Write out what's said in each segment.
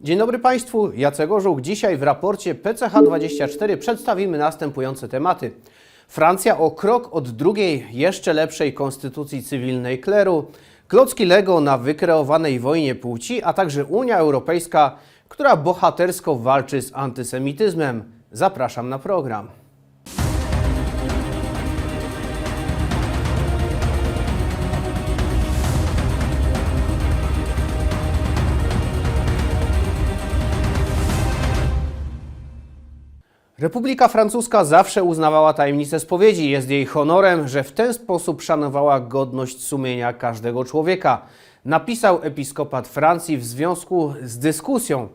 Dzień dobry Państwu, Jacek Orzół. Dzisiaj w raporcie PCH24 przedstawimy następujące tematy. Francja o krok od drugiej, jeszcze lepszej konstytucji cywilnej kleru, klocki Lego na wykreowanej wojnie płci, a także Unia Europejska, która bohatersko walczy z antysemityzmem. Zapraszam na program. Republika Francuska zawsze uznawała tajemnicę spowiedzi. Jest jej honorem, że w ten sposób szanowała godność sumienia każdego człowieka. Napisał episkopat Francji w związku z dyskusją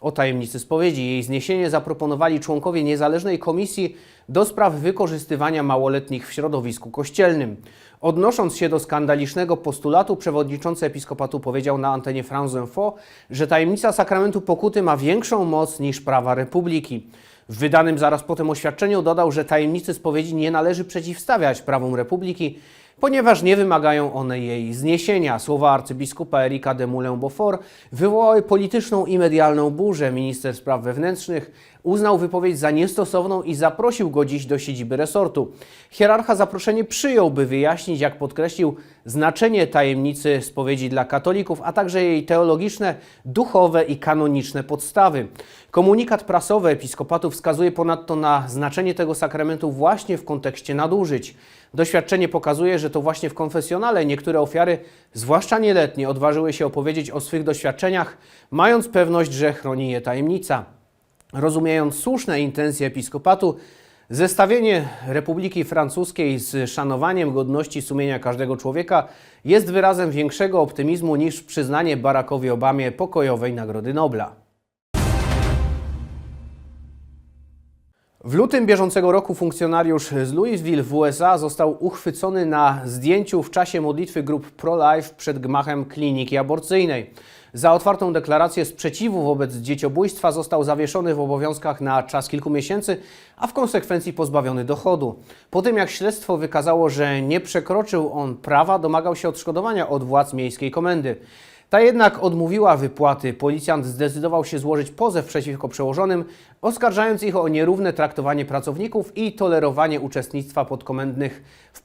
o tajemnicy spowiedzi. Jej zniesienie zaproponowali członkowie niezależnej komisji do spraw wykorzystywania małoletnich w środowisku kościelnym. Odnosząc się do skandalicznego postulatu, przewodniczący episkopatu powiedział na antenie France Info, że tajemnica sakramentu pokuty ma większą moc niż prawa republiki. W wydanym zaraz potem oświadczeniu dodał, że tajemnicy spowiedzi nie należy przeciwstawiać prawom republiki, ponieważ nie wymagają one jej zniesienia. Słowa arcybiskupa Erika de Moulin-Beaufort wywołały polityczną i medialną burzę. Minister spraw wewnętrznych uznał wypowiedź za niestosowną i zaprosił go dziś do siedziby resortu. Hierarcha zaproszenie przyjął, by wyjaśnić, jak podkreślił, znaczenie tajemnicy spowiedzi dla katolików, a także jej teologiczne, duchowe i kanoniczne podstawy. Komunikat prasowy episkopatu wskazuje ponadto na znaczenie tego sakramentu właśnie w kontekście nadużyć. Doświadczenie pokazuje, że to właśnie w konfesjonale niektóre ofiary, zwłaszcza nieletnie, odważyły się opowiedzieć o swych doświadczeniach, mając pewność, że chroni je tajemnica. Rozumiejąc słuszne intencje episkopatu, zestawienie Republiki Francuskiej z szanowaniem godności sumienia każdego człowieka jest wyrazem większego optymizmu niż przyznanie Barackowi Obamie pokojowej Nagrody Nobla. W lutym bieżącego roku funkcjonariusz z Louisville w USA został uchwycony na zdjęciu w czasie modlitwy grup pro-life przed gmachem kliniki aborcyjnej. Za otwartą deklarację sprzeciwu wobec dzieciobójstwa został zawieszony w obowiązkach na czas kilku miesięcy, a w konsekwencji pozbawiony dochodu. Po tym jak śledztwo wykazało, że nie przekroczył on prawa, domagał się odszkodowania od władz miejskiej komendy. Ta jednak odmówiła wypłaty. Policjant zdecydował się złożyć pozew przeciwko przełożonym, oskarżając ich o nierówne traktowanie pracowników i tolerowanie uczestnictwa podkomendnych w,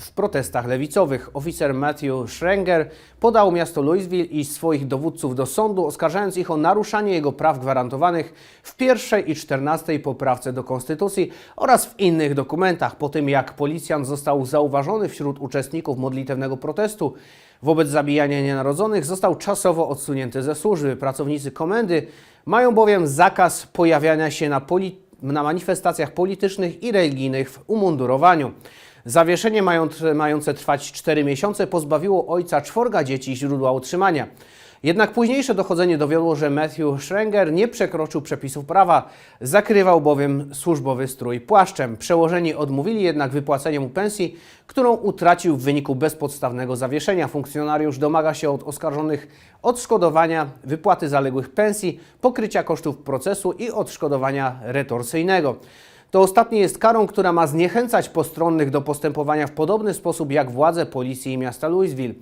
w protestach lewicowych. Oficer Matthew Schrenger podał miasto Louisville i swoich dowódców do sądu, oskarżając ich o naruszanie jego praw gwarantowanych w pierwszej i czternastej poprawce do Konstytucji oraz w innych dokumentach. Po tym jak policjant został zauważony wśród uczestników modlitewnego protestu, Wobec zabijania nienarodzonych został czasowo odsunięty ze służby. Pracownicy komendy mają bowiem zakaz pojawiania się na, na manifestacjach politycznych i religijnych w umundurowaniu. Zawieszenie mając- mające trwać 4 miesiące pozbawiło ojca czworga dzieci źródła utrzymania. Jednak późniejsze dochodzenie dowiodło, że Matthew Schrenger nie przekroczył przepisów prawa, zakrywał bowiem służbowy strój płaszczem. Przełożeni odmówili jednak wypłacenia mu pensji, którą utracił w wyniku bezpodstawnego zawieszenia. Funkcjonariusz domaga się od oskarżonych odszkodowania, wypłaty zaległych pensji, pokrycia kosztów procesu i odszkodowania retorsyjnego. To ostatnie jest karą, która ma zniechęcać postronnych do postępowania w podobny sposób jak władze policji miasta Louisville.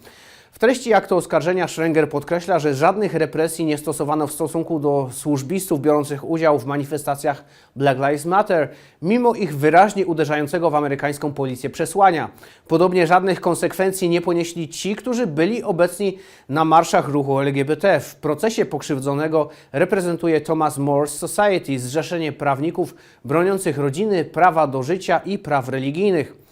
W treści aktu oskarżenia Schrenger podkreśla, że żadnych represji nie stosowano w stosunku do służbistów biorących udział w manifestacjach Black Lives Matter, mimo ich wyraźnie uderzającego w amerykańską policję przesłania. Podobnie żadnych konsekwencji nie ponieśli ci, którzy byli obecni na marszach ruchu LGBT. W procesie pokrzywdzonego reprezentuje Thomas More Society, zrzeszenie prawników broniących rodziny, prawa do życia i praw religijnych.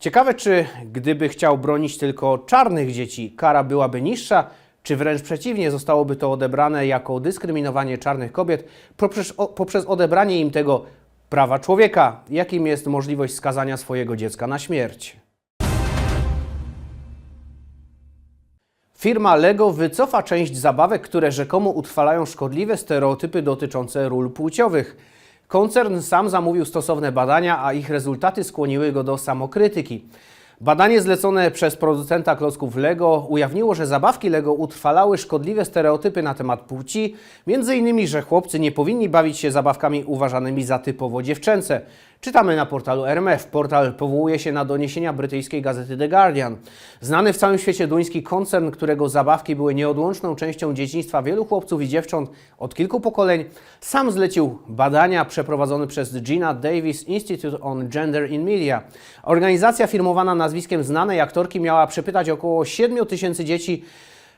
Ciekawe, czy gdyby chciał bronić tylko czarnych dzieci, kara byłaby niższa, czy wręcz przeciwnie, zostałoby to odebrane jako dyskryminowanie czarnych kobiet poprzez, poprzez odebranie im tego prawa człowieka, jakim jest możliwość skazania swojego dziecka na śmierć. Firma Lego wycofa część zabawek, które rzekomo utrwalają szkodliwe stereotypy dotyczące ról płciowych. Koncern sam zamówił stosowne badania, a ich rezultaty skłoniły go do samokrytyki. Badanie zlecone przez producenta klocków Lego ujawniło, że zabawki Lego utrwalały szkodliwe stereotypy na temat płci, innymi, że chłopcy nie powinni bawić się zabawkami uważanymi za typowo dziewczęce. Czytamy na portalu RMF. Portal powołuje się na doniesienia brytyjskiej gazety The Guardian. Znany w całym świecie duński koncern, którego zabawki były nieodłączną częścią dzieciństwa wielu chłopców i dziewcząt od kilku pokoleń, sam zlecił badania przeprowadzone przez Gina Davis Institute on Gender in Media. Organizacja firmowana nazwiskiem znanej aktorki miała przepytać około 7 tysięcy dzieci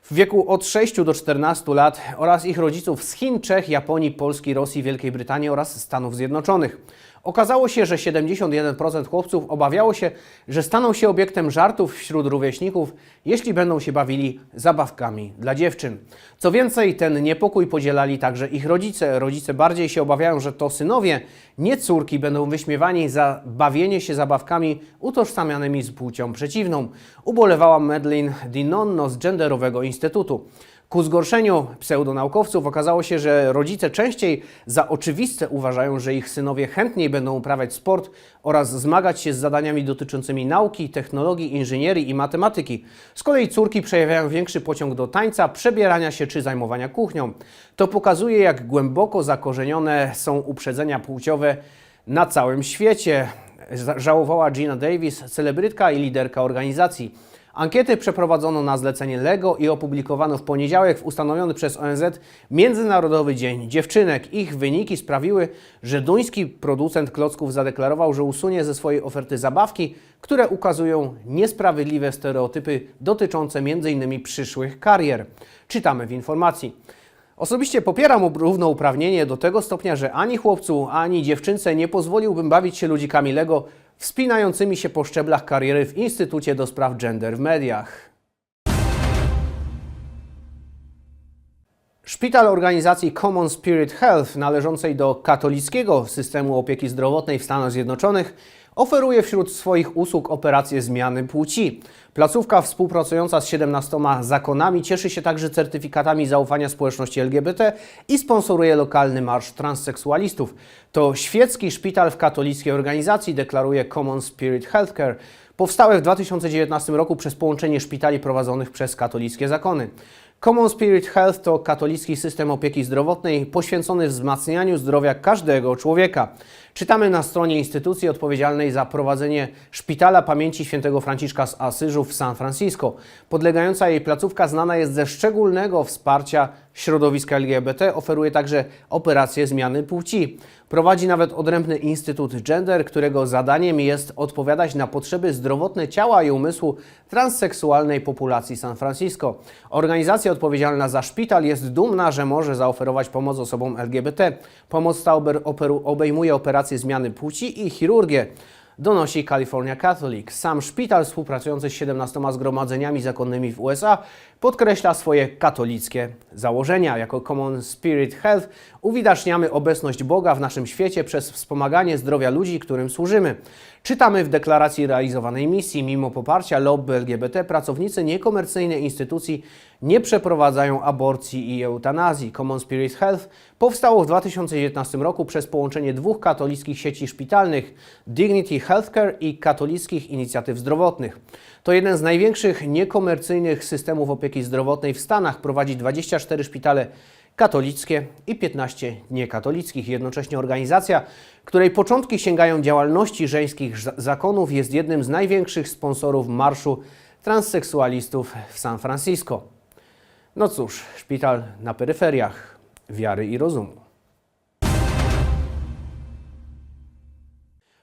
w wieku od 6 do 14 lat oraz ich rodziców z Chin, Czech, Japonii, Polski, Rosji, Wielkiej Brytanii oraz Stanów Zjednoczonych. Okazało się, że 71% chłopców obawiało się, że staną się obiektem żartów wśród rówieśników, jeśli będą się bawili zabawkami dla dziewczyn. Co więcej, ten niepokój podzielali także ich rodzice. Rodzice bardziej się obawiają, że to synowie, nie córki, będą wyśmiewani za bawienie się zabawkami utożsamianymi z płcią przeciwną. Ubolewała Madeline Dinonno z Genderowego Instytutu. Ku zgorszeniu pseudonaukowców okazało się, że rodzice częściej za oczywiste uważają, że ich synowie chętniej będą uprawiać sport oraz zmagać się z zadaniami dotyczącymi nauki, technologii, inżynierii i matematyki. Z kolei córki przejawiają większy pociąg do tańca, przebierania się czy zajmowania kuchnią. To pokazuje, jak głęboko zakorzenione są uprzedzenia płciowe na całym świecie. Żałowała Gina Davis, celebrytka i liderka organizacji. Ankiety przeprowadzono na zlecenie LEGO i opublikowano w poniedziałek w ustanowiony przez ONZ Międzynarodowy Dzień Dziewczynek. Ich wyniki sprawiły, że duński producent klocków zadeklarował, że usunie ze swojej oferty zabawki, które ukazują niesprawiedliwe stereotypy dotyczące m.in. przyszłych karier. Czytamy w informacji. Osobiście popieram równouprawnienie do tego stopnia, że ani chłopcu, ani dziewczynce nie pozwoliłbym bawić się ludzikami Lego wspinającymi się po szczeblach kariery w Instytucie do Spraw Gender w Mediach. Szpital organizacji Common Spirit Health, należącej do katolickiego systemu opieki zdrowotnej w Stanach Zjednoczonych, oferuje wśród swoich usług operacje zmiany płci. Placówka współpracująca z 17 zakonami cieszy się także certyfikatami zaufania społeczności LGBT i sponsoruje lokalny marsz transseksualistów. To świecki szpital w katolickiej organizacji, deklaruje Common Spirit Healthcare, powstałe w 2019 roku przez połączenie szpitali prowadzonych przez katolickie zakony. Common Spirit Health to katolicki system opieki zdrowotnej poświęcony wzmacnianiu zdrowia każdego człowieka. Czytamy na stronie instytucji odpowiedzialnej za prowadzenie Szpitala Pamięci Świętego Franciszka z Asyżu w San Francisco. Podlegająca jej placówka znana jest ze szczególnego wsparcia środowiska LGBT, oferuje także operacje zmiany płci. Prowadzi nawet odrębny Instytut Gender, którego zadaniem jest odpowiadać na potrzeby zdrowotne ciała i umysłu transseksualnej populacji San Francisco. Organizacja odpowiedzialna za szpital jest dumna, że może zaoferować pomoc osobom LGBT. Pomoc ta obejmuje operacje zmiany płci i chirurgię donosi California Catholic. Sam szpital współpracujący z 17 zgromadzeniami zakonnymi w USA podkreśla swoje katolickie założenia. Jako Common Spirit Health uwidaczniamy obecność Boga w naszym świecie przez wspomaganie zdrowia ludzi, którym służymy. Czytamy w deklaracji realizowanej misji, mimo poparcia lobby LGBT, pracownicy niekomercyjnej instytucji nie przeprowadzają aborcji i eutanazji. Common Spirit Health powstało w 2019 roku przez połączenie dwóch katolickich sieci szpitalnych Dignity Healthcare i katolickich inicjatyw zdrowotnych. To jeden z największych niekomercyjnych systemów opieki zdrowotnej w Stanach. Prowadzi 24 szpitale katolickie i 15 niekatolickich. Jednocześnie organizacja, której początki sięgają działalności żeńskich zakonów, jest jednym z największych sponsorów marszu transseksualistów w San Francisco. No cóż, szpital na peryferiach wiary i rozumu.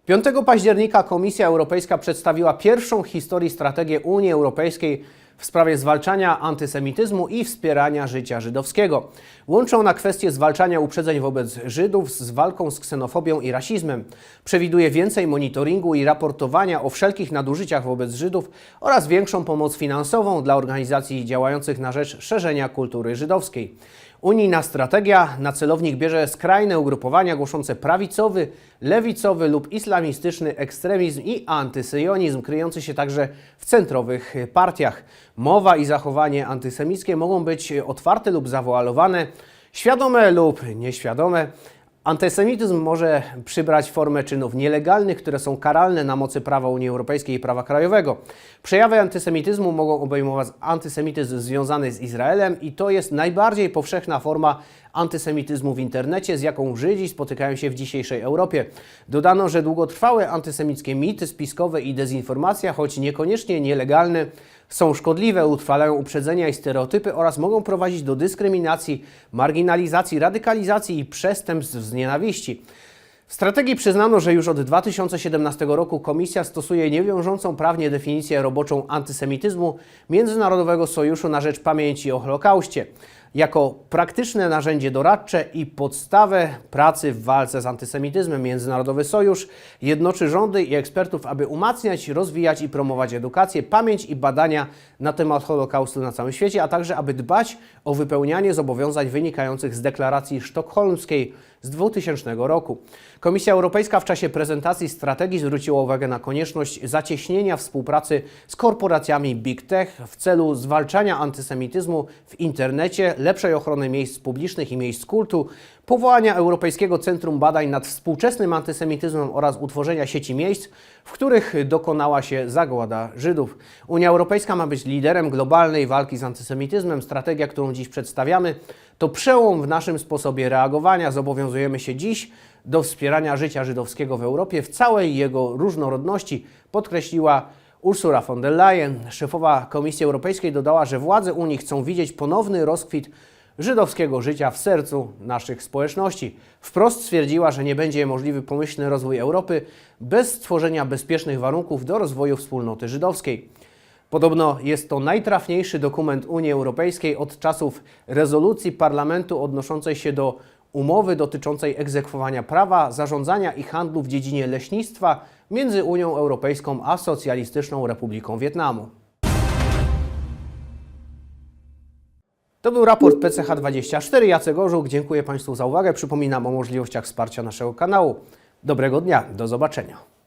5 października Komisja Europejska przedstawiła pierwszą w historii strategię Unii Europejskiej w sprawie zwalczania antysemityzmu i wspierania życia żydowskiego. Łączą na kwestię zwalczania uprzedzeń wobec Żydów z walką z ksenofobią i rasizmem. Przewiduje więcej monitoringu i raportowania o wszelkich nadużyciach wobec Żydów oraz większą pomoc finansową dla organizacji działających na rzecz szerzenia kultury żydowskiej. Unijna strategia na celownik bierze skrajne ugrupowania głoszące prawicowy, lewicowy lub islamistyczny ekstremizm i antysyjonizm, kryjący się także w centrowych partiach. Mowa i zachowanie antysemickie mogą być otwarte lub zawoalowane, świadome lub nieświadome, Antysemityzm może przybrać formę czynów nielegalnych, które są karalne na mocy prawa Unii Europejskiej i prawa krajowego. Przejawy antysemityzmu mogą obejmować antysemityzm związany z Izraelem i to jest najbardziej powszechna forma antysemityzmu w internecie, z jaką Żydzi spotykają się w dzisiejszej Europie. Dodano, że długotrwałe antysemickie mity spiskowe i dezinformacja, choć niekoniecznie nielegalne, są szkodliwe, utrwalają uprzedzenia i stereotypy oraz mogą prowadzić do dyskryminacji, marginalizacji, radykalizacji i przestępstw z nienawiści. W strategii przyznano, że już od 2017 roku Komisja stosuje niewiążącą prawnie definicję roboczą antysemityzmu Międzynarodowego Sojuszu na Rzecz Pamięci o Holokauście jako praktyczne narzędzie doradcze i podstawę pracy w walce z antysemityzmem. Międzynarodowy Sojusz jednoczy rządy i ekspertów, aby umacniać, rozwijać i promować edukację, pamięć i badania na temat Holokaustu na całym świecie, a także aby dbać o wypełnianie zobowiązań wynikających z deklaracji sztokholmskiej z 2000 roku. Komisja Europejska w czasie prezentacji strategii zwróciła uwagę na konieczność zacieśnienia współpracy z korporacjami Big Tech w celu zwalczania antysemityzmu w internecie, lepszej ochrony miejsc publicznych i miejsc kultu, powołania Europejskiego Centrum Badań nad współczesnym antysemityzmem oraz utworzenia sieci miejsc, w których dokonała się zagłada Żydów. Unia Europejska ma być liderem globalnej walki z antysemityzmem. Strategia, którą dziś przedstawiamy, to przełom w naszym sposobie reagowania. Zobowiązujemy się dziś do wspierania życia żydowskiego w Europie w całej jego różnorodności, podkreśliła Ursula von der Leyen. Szefowa Komisji Europejskiej dodała, że władze Unii chcą widzieć ponowny rozkwit żydowskiego życia w sercu naszych społeczności. Wprost stwierdziła, że nie będzie możliwy pomyślny rozwój Europy bez stworzenia bezpiecznych warunków do rozwoju wspólnoty żydowskiej. Podobno jest to najtrafniejszy dokument Unii Europejskiej od czasów rezolucji parlamentu odnoszącej się do umowy dotyczącej egzekwowania prawa, zarządzania i handlu w dziedzinie leśnictwa między Unią Europejską a Socjalistyczną Republiką Wietnamu. To był raport PCH24. Jacek Orzuk. Dziękuję Państwu za uwagę. Przypominam o możliwościach wsparcia naszego kanału. Dobrego dnia. Do zobaczenia.